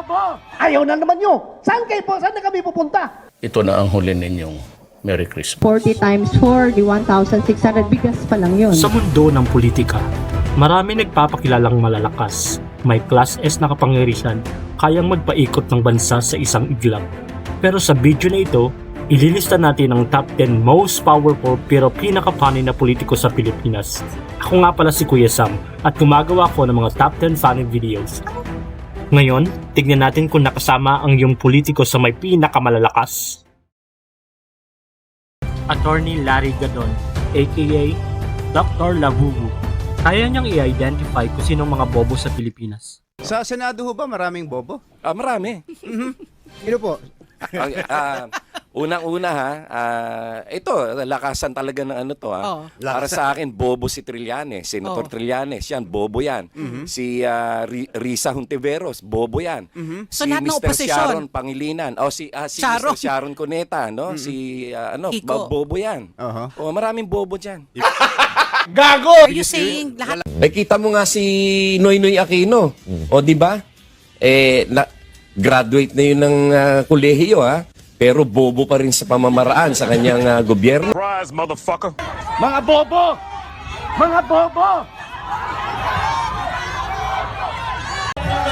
bobo! Ayaw na naman nyo! Saan kayo po? Saan na kami pupunta? Ito na ang huli ninyong Merry Christmas. 40 times 4, di 1,600 bigas pa lang yun. Sa mundo ng politika, marami nagpapakilalang malalakas. May class S na kapangyarihan, kayang magpaikot ng bansa sa isang iglap. Pero sa video na ito, ililista natin ang top 10 most powerful pero pinakapanay na politiko sa Pilipinas. Ako nga pala si Kuya Sam at gumagawa ko ng mga top 10 funny videos. Ngayon, tignan natin kung nakasama ang yung politiko sa may pinakamalalakas. Attorney Larry Gadon, aka Dr. Labubu. Kaya niyang i-identify kung sinong mga bobo sa Pilipinas. Sa Senado ho ba maraming bobo? Ah, marami. Sino po? Ang, ah, unang-una ha, ah, ito, lakasan talaga ng ano to ha. Oo. Para sa akin, bobo si Trillanes, Senator Oo. Trillanes, yan, bobo yan. Si ah, Ri- Risa Hontiveros, bobo yan. So, Si lahat ng Mr. oposisyon? Sharon Pangilinan, o si, ah, si Sharon. Mr. Sharon Cuneta, no? Si, ah, ano, Kiko. ba- bobo yan. Aha. O, maraming bobo dyan. Are you saying lahat Nakita mo nga si Noy Noy Aquino. O di ba? Eh na, graduate na yun ng ah, kolehiyo ha. Pero bobo pa rin sa pamamaraan sa kanyang ah, gobyerno. Mga bobo! Mga bobo!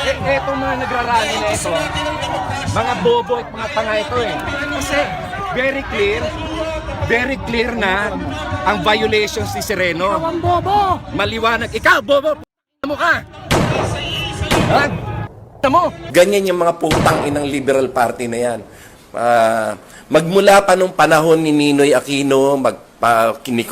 Eh, eto mga nagrarally na ito. Mga bobo at mga tanga ito eh. Kasi very clear, very clear na ang violations ni Sereno. Ang bobo! Maliwanag. Ikaw, bobo! p- mo ka! Ha? mo? Ganyan yung mga putang inang Liberal Party na yan. Ah, magmula pa nung panahon ni Ninoy Aquino, magpa ni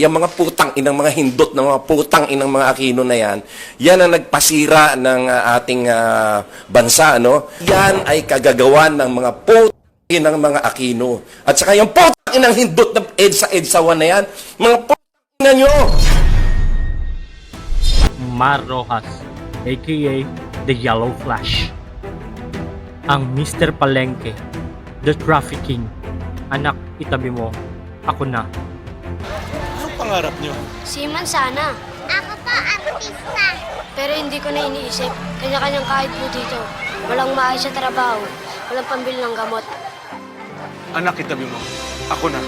yung mga putang inang mga hindot ng mga putang inang mga Aquino na yan, yan ang nagpasira ng ah, ating ah, bansa, no? Yan ay kagagawan ng mga putang inang mga Aquino. At saka yung putang inang hindot na EDSA EDSA 1 na yan, mga putang ina nyo! Mar Rojas, aka The Yellow Flash. Ang Mr. Palengke, The Trafficking. Anak, itabi mo. Ako na. Seaman sana. Ako po, artista. Pero hindi ko na iniisip. Kanya-kanyang kahit po dito. Walang maayos sa trabaho. Walang pambili ng gamot. Anak, itabi mo. Ako na.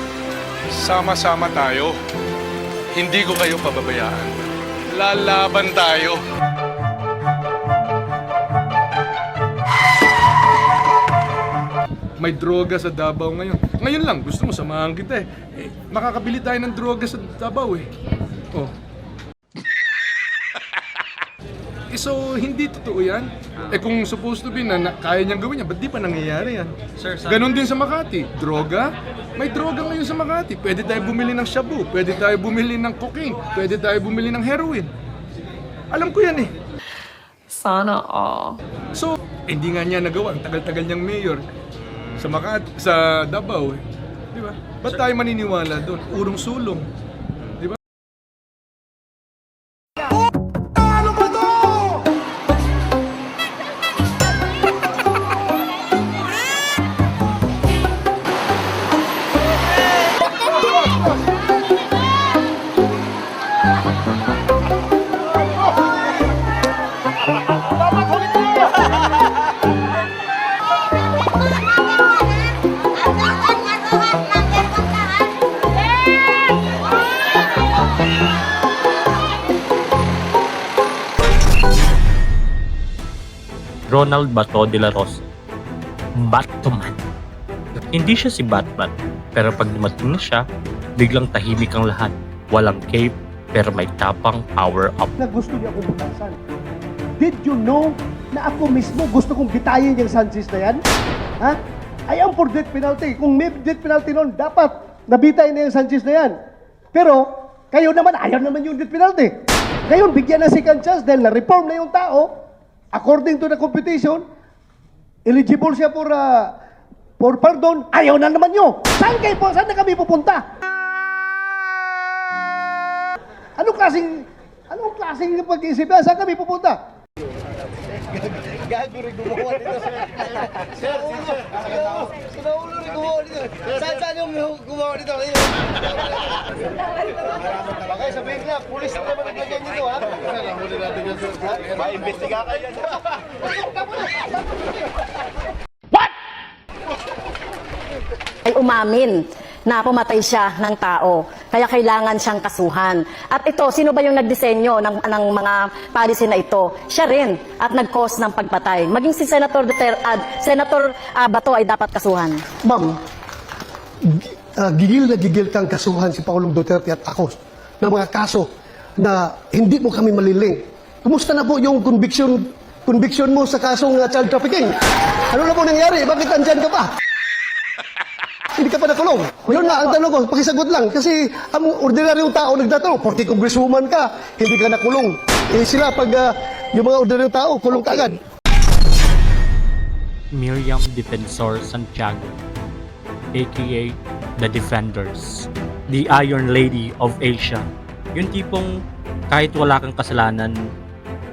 Sama-sama tayo. Hindi ko kayo pababayaan. Lalaban tayo. May droga sa Davao ngayon. Ngayon lang, gusto mo samahan kita eh. eh makakabili tayo ng droga sa Davao eh. Oh. Eh, so, hindi totoo yan. Eh kung supposed to be na, na kaya niyang gawin yan, ba't di pa nangyayari yan? Ganon din sa Makati. Droga? May droga ngayon sa Makati. Pwede tayo bumili ng shabu, pwede tayo bumili ng cocaine, pwede tayo bumili ng heroin. Alam ko yan eh. Sana all. So, hindi nga niya nagawa. Ang tagal-tagal niyang mayor sa Makati, sa Davao eh. Di ba? Ba't tayo maniniwala doon? Urong Ronald Bato de la Rosa. Batman. Hindi siya si Batman, pero pag dumating na siya, biglang tahimik ang lahat. Walang cape, pero may tapang power up. Na gusto niya akong butasan. Did you know na ako mismo gusto kong bitayin yung Sanchez na yan? Ha? I am for death penalty. Kung may death penalty noon, dapat nabitay na yung Sanchez na yan. Pero, kayo naman, ayaw naman yung death penalty. Ngayon, bigyan na second chance dahil na-reform na yung tao. According to the competition, eligible siya for, uh, for pardon. Ayaw na naman nyo. Saan kayo po? Saan na kami pupunta? Anong klaseng, anong klaseng pag-isip yan? Saan kami pupunta? Gago rin gumawa dito, sir. Sir, sir. Sinaulo rin gumawa dito. Saan saan yung gumawa dito? Okay, sabihin na, pulis na naman naglagyan dito, ha? Huli natin yan, sir. Ma-imbestiga kayo yan. Ay umamin na pumatay siya ng tao. Kaya kailangan siyang kasuhan. At ito, sino ba yung nagdisenyo ng, ng mga policy na ito? Siya rin at nag-cause ng pagpatay. Maging si Senator Duterte, ah, Senator ah, Bato ay dapat kasuhan. Ma'am, uh, gigil na gigil kang kasuhan si Pangulong Duterte at ako ng mga kaso na hindi mo kami maliling. Kumusta na po yung conviction conviction mo sa kasong uh, child trafficking? Ano na po nangyari? Bakit andyan ka pa? Hindi ka pa nakulong. Yun na, ang tanong ko, pakisagot lang. Kasi ang ordinaryong tao nagtatanong, 40 congresswoman ka, hindi ka nakulong. Eh sila, pag uh, yung mga ordinaryong tao, kulong ka agad. Miriam Defensor Santiago, aka The Defenders, the Iron Lady of Asia. Yung tipong kahit wala kang kasalanan,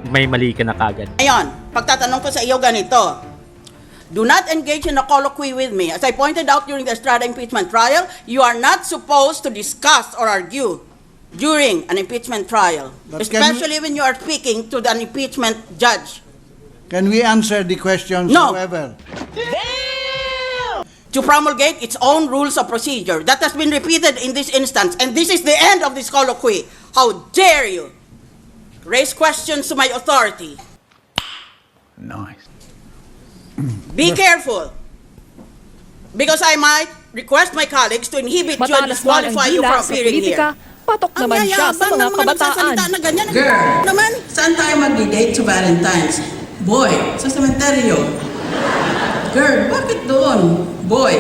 may mali ka na kagad. Ngayon, pagtatanong ko sa iyo ganito. Do not engage in a colloquy with me. As I pointed out during the Estrada impeachment trial, you are not supposed to discuss or argue during an impeachment trial, But can we- especially when you are speaking to an impeachment judge. Can we answer the questions, No. however? to promulgate its own rules of procedure. That has been repeated in this instance, and this is the end of this colloquy. How dare you raise questions to my authority? Nice. Be careful. Because I might request my colleagues to inhibit you and disqualify you from appearing here. patok Ang yayabang ng mga nagsasalita na ganyan. Naman, saan tayo mag-date sa Valentine's? Boy, sa sementeryo. Girl, bakit doon? Boy,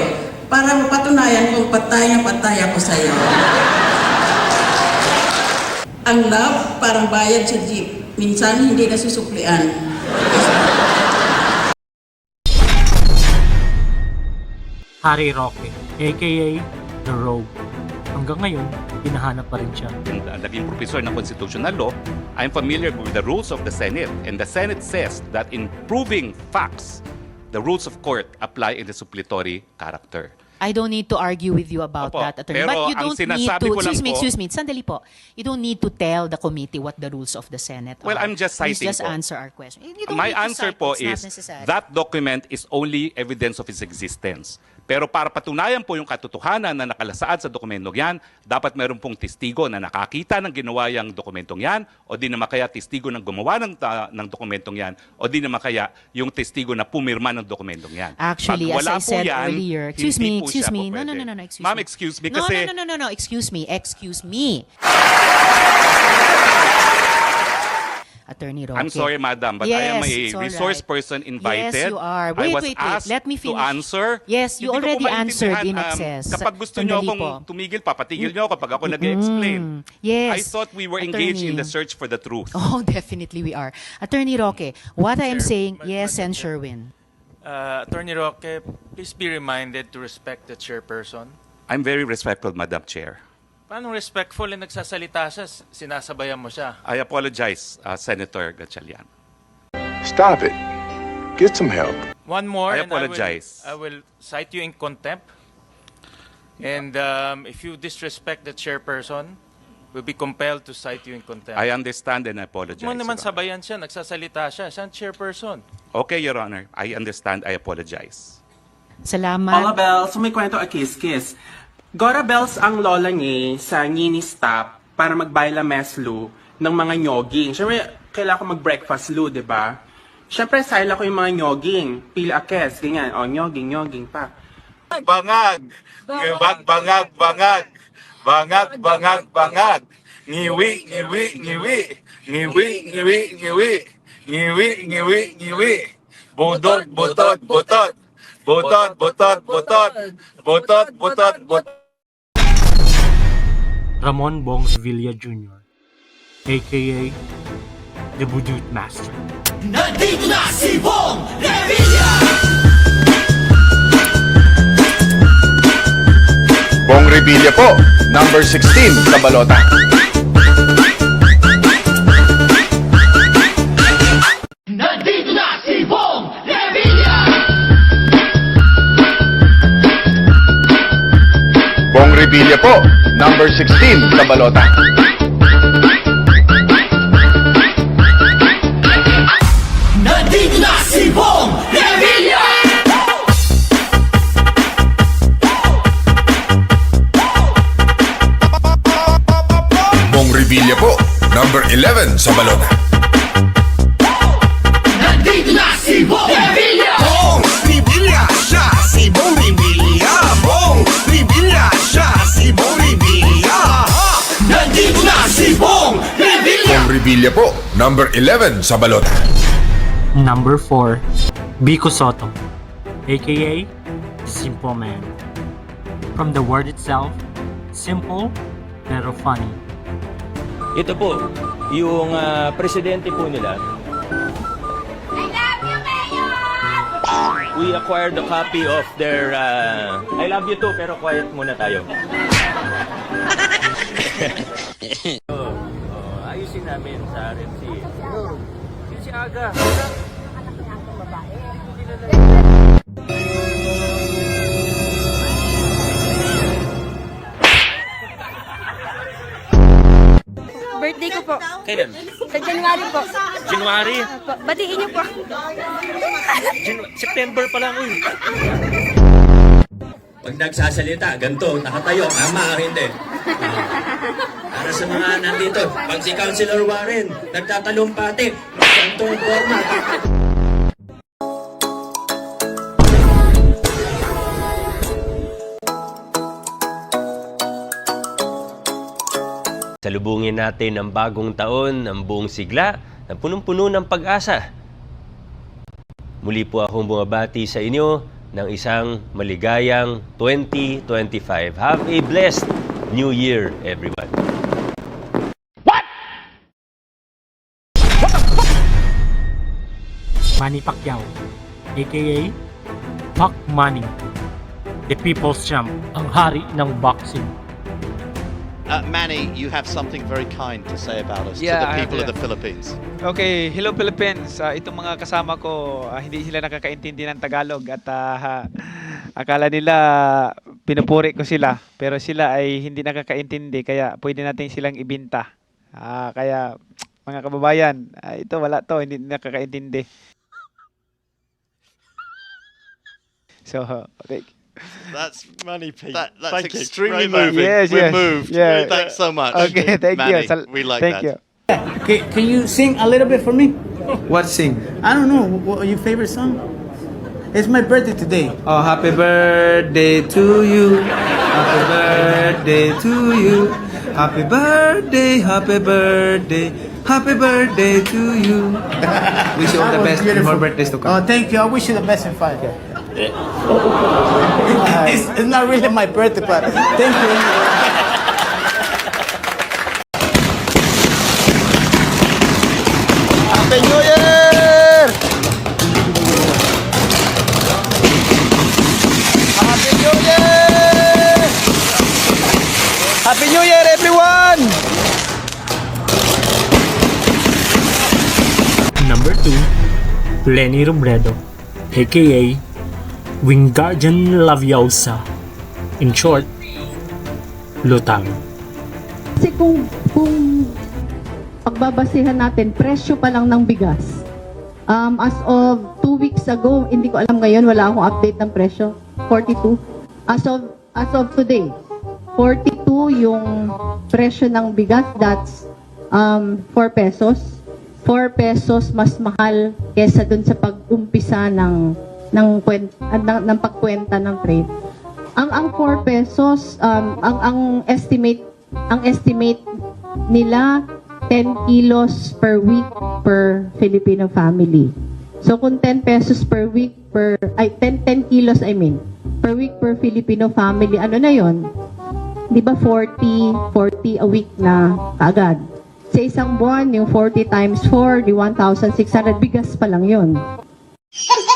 para mapatunayan kung patay na patay ako sa'yo. Ang love, parang bayad sa jeep. Minsan, hindi nasusuklian. Harry Roque, aka The Rogue. Hanggang ngayon, hinahanap pa rin siya. naging professor ng constitutional law, I'm familiar with the rules of the Senate. And the Senate says that in proving facts, the rules of court apply in the suppletory character. I don't need to argue with you about Opo, that, attorney. pero But you ang don't need sinasabi to, ko lang excuse me, po- excuse me, sandali po. You don't need to tell the committee what the rules of the Senate Well, are. I'm just Please citing just po. answer our question. You don't My need to answer cite, po is that document is only evidence of its existence. Pero para patunayan po yung katotohanan na nakalasaad sa dokumentong yan, dapat meron pong testigo na nakakita ng ginawa yung dokumentong yan, o di naman kaya testigo ng gumawa ng, ta- ng dokumentong yan, o di naman kaya yung testigo na pumirma ng dokumentong yan. Actually, Pag as wala I po said yan, earlier, excuse me, excuse me. No, no, no, no, no, excuse Ma'am, me. excuse me No, kasi... No, no, no, no, no, excuse me, excuse me. Attorney Roque. I'm sorry, madam, but I am Yes, a resource right. person invited. Yes, you are. I Wait, was wait, wait. asked Let me to finish. answer. Yes, you Hindi already answered in maintindihan, um, excess. kapag gusto niyo Sandali akong po. tumigil, papatigil niyo kapag ako nag-explain. Yes. I thought we were engaged in Attorney. the search for the truth. Oh, definitely we are. Attorney Roque, what I am saying, yes, and Sherwin. Uh, Attorney Roque, please be reminded to respect the chairperson. I'm very respectful, Madam Chair. Paano respectful na nagsasalita siya, sinasabayan mo siya? I apologize, uh, Senator Gatchalian. Stop it. Get some help. One more, I and apologize. I will, I will cite you in contempt. And um, if you disrespect the chairperson, we'll be compelled to cite you in contempt. I understand and I apologize. Huwag mo naman sabayan siya, nagsasalita siya, siya ang chairperson. Okay, Your Honor. I understand. I apologize. Salamat. Bells, may kwento a kiss-kiss. Gora Bells ang lola niya sa Nini Stop para magbayla meslu ng mga nyoging. Siyempre, kailangan ko mag-breakfast lu, di ba? Siyempre, sila ko yung mga nyoging. Pila a kes, ganyan. O, nyoging, nyoging pa. Bangag. Bang, bangag, bangag. Bangag, bangag, bangag. Ngiwi, ngiwi, ngiwi. Ngiwi, ngiwi, ngiwi. Ngiwi, ngiwi, ngiwi. Budot, butot, butot. Butot, butot, butot. Butot, butot, butot. Ramon Bongs Villa Jr., aka The Budut Master. Bong Revilla po, number 16 sa balota. Revilla po, number 16 sa balota. Bong Revilla po, number 11 sa balota. Revilla po, number 11 sa balota. Number 4, Biko Soto, aka Simple Man. From the word itself, simple pero funny. Ito po, yung ah, presidente po nila. We acquired a copy of their ah, I love you too, pero quiet muna tayo. ayusin namin sa RMC. Si Aga. Birthday ko po. Kailan? Sa January po. January? Batiin niyo po. Jan- September pa lang eh. Pag nagsasalita, ganito, nakatayo, tama hindi? Para sa mga nandito, pag si Councilor Warren, nagtatalumpati, gantong forma. Salubungin natin ang bagong taon ng buong sigla na punong-puno ng pag-asa. Muli po akong bumabati sa inyo ng isang maligayang 2025. Have a blessed New Year, everyone. Manny Pacquiao, aka Pac Manny, the People's Champ, ang hari ng boxing. Uh, Manny, you have something very kind to say about us Yeah, to the people of the Philippines. Okay, hello Philippines. Ah, itong mga kasama ko, ah, hindi sila nakakaintindi ng Tagalog at ah, akala nila pinupuri ko sila. Pero sila ay hindi nakakaintindi kaya pwede natin silang ibinta. Ah, kaya mga kababayan, ah, ito wala to, hindi nakakaintindi. So, okay. That's money, Pete. That, that's Thank extremely Very much. moving. Yes, We're yes. moved. Yeah. Thanks so much. Okay, thank you. Manny, Sal- we like thank that. you. Can, can you sing a little bit for me? What sing? I don't know. What, your favorite song? It's my birthday today. Oh, happy birthday to you. Happy birthday to you. Happy birthday, happy birthday. Happy birthday to you. Wish you all the That was best and beautiful. more birthdays to come. Oh, thank you. I wish you the best in five. it's, it's not really my birthday, but thank you. Happy New Year! Happy New Year! Happy New Year, everyone! Number 2, Lenny Robredo, aka Wingardium Laviosa. In short, Lutang. Kasi kung, kung pagbabasihan natin, presyo pa lang ng bigas. Um, as of two weeks ago, hindi ko alam ngayon, wala akong update ng presyo. 42. As of, as of today, 42 yung presyo ng bigas. That's um, 4 pesos. 4 pesos mas mahal kesa dun sa pag-umpisa ng ng, kwent, ah, ng, ng pagkwenta ng trade. Ang ang 4 pesos, um, ang ang estimate ang estimate nila 10 kilos per week per Filipino family. So kung 10 pesos per week per ay 10 10 kilos I mean per week per Filipino family, ano na 'yon? 'Di ba 40 40 a week na kaagad. Sa isang buwan, yung 40 times 4, di 1,600 bigas pa lang 'yon.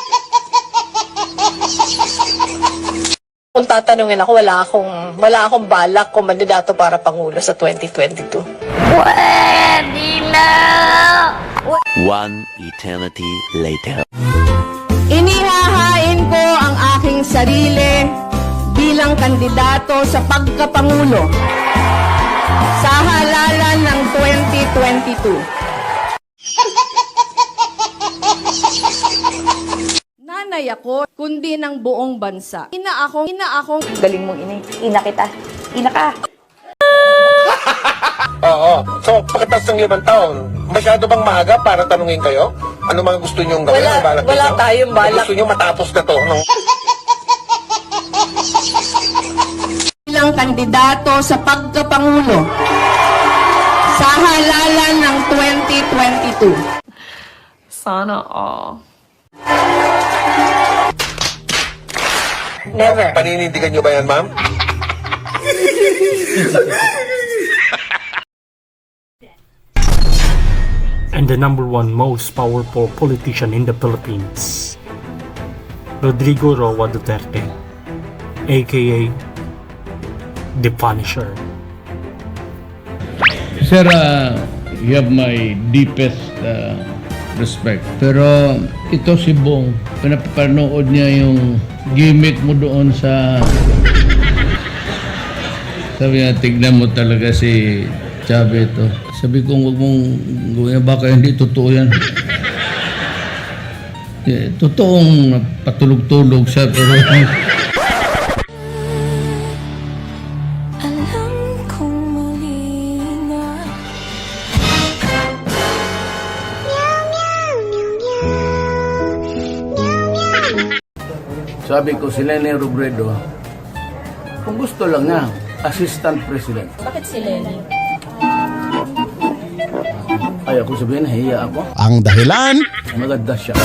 Kung tatanungin ako, wala akong, wala akong balak kung mandidato para Pangulo sa 2022. Pwede na! One eternity later. Inihahain ko ang aking sarili bilang bilang kandidato sa pagkapangulo sa halalan ng 2022. Nanay ako, kundi ng buong bansa. Ina akong, ina akong... Galing mong ina, ina kita. Ina ka. Oo. So, pagkatapos ng limang taon, masyado bang maaga para tanungin kayo? Ano mga gusto nyong gawin? Wala- Ano balak wala ninyo? tayong balak. Gusto nyo matapos na to? No? bilang kandidato sa pagkapangulo sa halalan ng 2022. Sana all. Never. Paninindigan nyo ba yan, ma'am? and the number one most powerful politician in the Philippines, Rodrigo Roa Duterte, aka The Punisher. Sir, uh, you have my deepest uh, respect. Pero ito si Bong, pinapanood niya yung gimmick mo doon sa... Sabi niya, tignan mo talaga si Chabe ito. Sabi ko, huwag mong gawin, baka hindi totoo yan. Eh, totoong patulog-tulog siya, pero... Sabi ko si Lenny Robredo, kung gusto lang niya, assistant president. Bakit si Lenny? Ay, ako sabihin, nahiya ako. Ang dahilan? Maganda siya.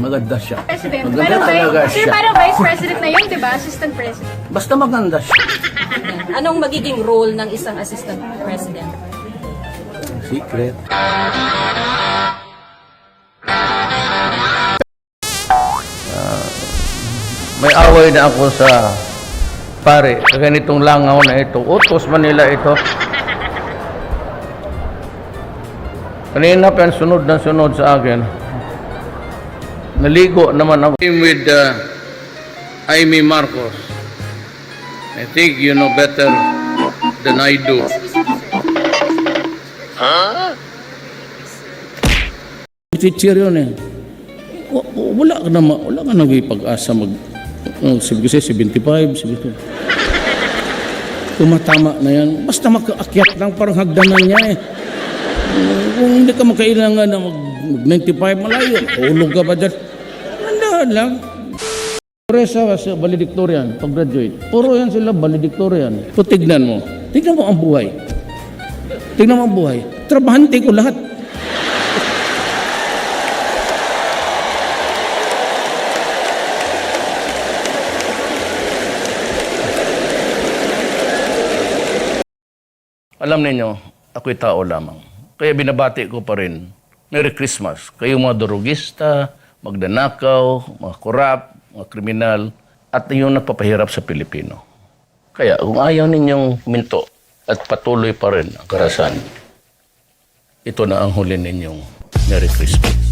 Maganda siya. President, Maganda parang, talaga sir, siya. parang vice president na yun, di ba? Assistant president. Basta maganda siya. Anong magiging role ng isang assistant president? Secret. May away na ako sa pare. Sa ganitong langaw na ito. Utos Manila ito. Kanina pa sunod na sunod sa akin. Naligo naman ako. I'm with uh, Amy Marcos. I think you know better than I do. Ha? Teacher yun eh. Wala ka na, ma- wala ka nang pag-asa mag, uh, sabi ko sa'yo, 75, sabi ko. Tumatama na yan. Basta makaakyat lang, parang hagdanan niya eh. Kung hindi ka makailangan na mag, mag 95, malayo. Hulog ka ba dyan? Mandahan lang. Puro sa, sa valedictorian, pag-graduate. Puro yan sila valedictorian. So tignan mo. Tignan mo ang buhay. Tignan mo ang buhay. Trabahante ko lahat. Alam ninyo, ako'y tao lamang. Kaya binabati ko pa rin, Merry Christmas. Kayo mga durugista, magdanakaw, mga korap, mga kriminal, at yung nagpapahirap sa Pilipino. Kaya kung ayaw ninyong minto at patuloy pa rin ang karasan, ito na ang huli ninyong Merry Christmas.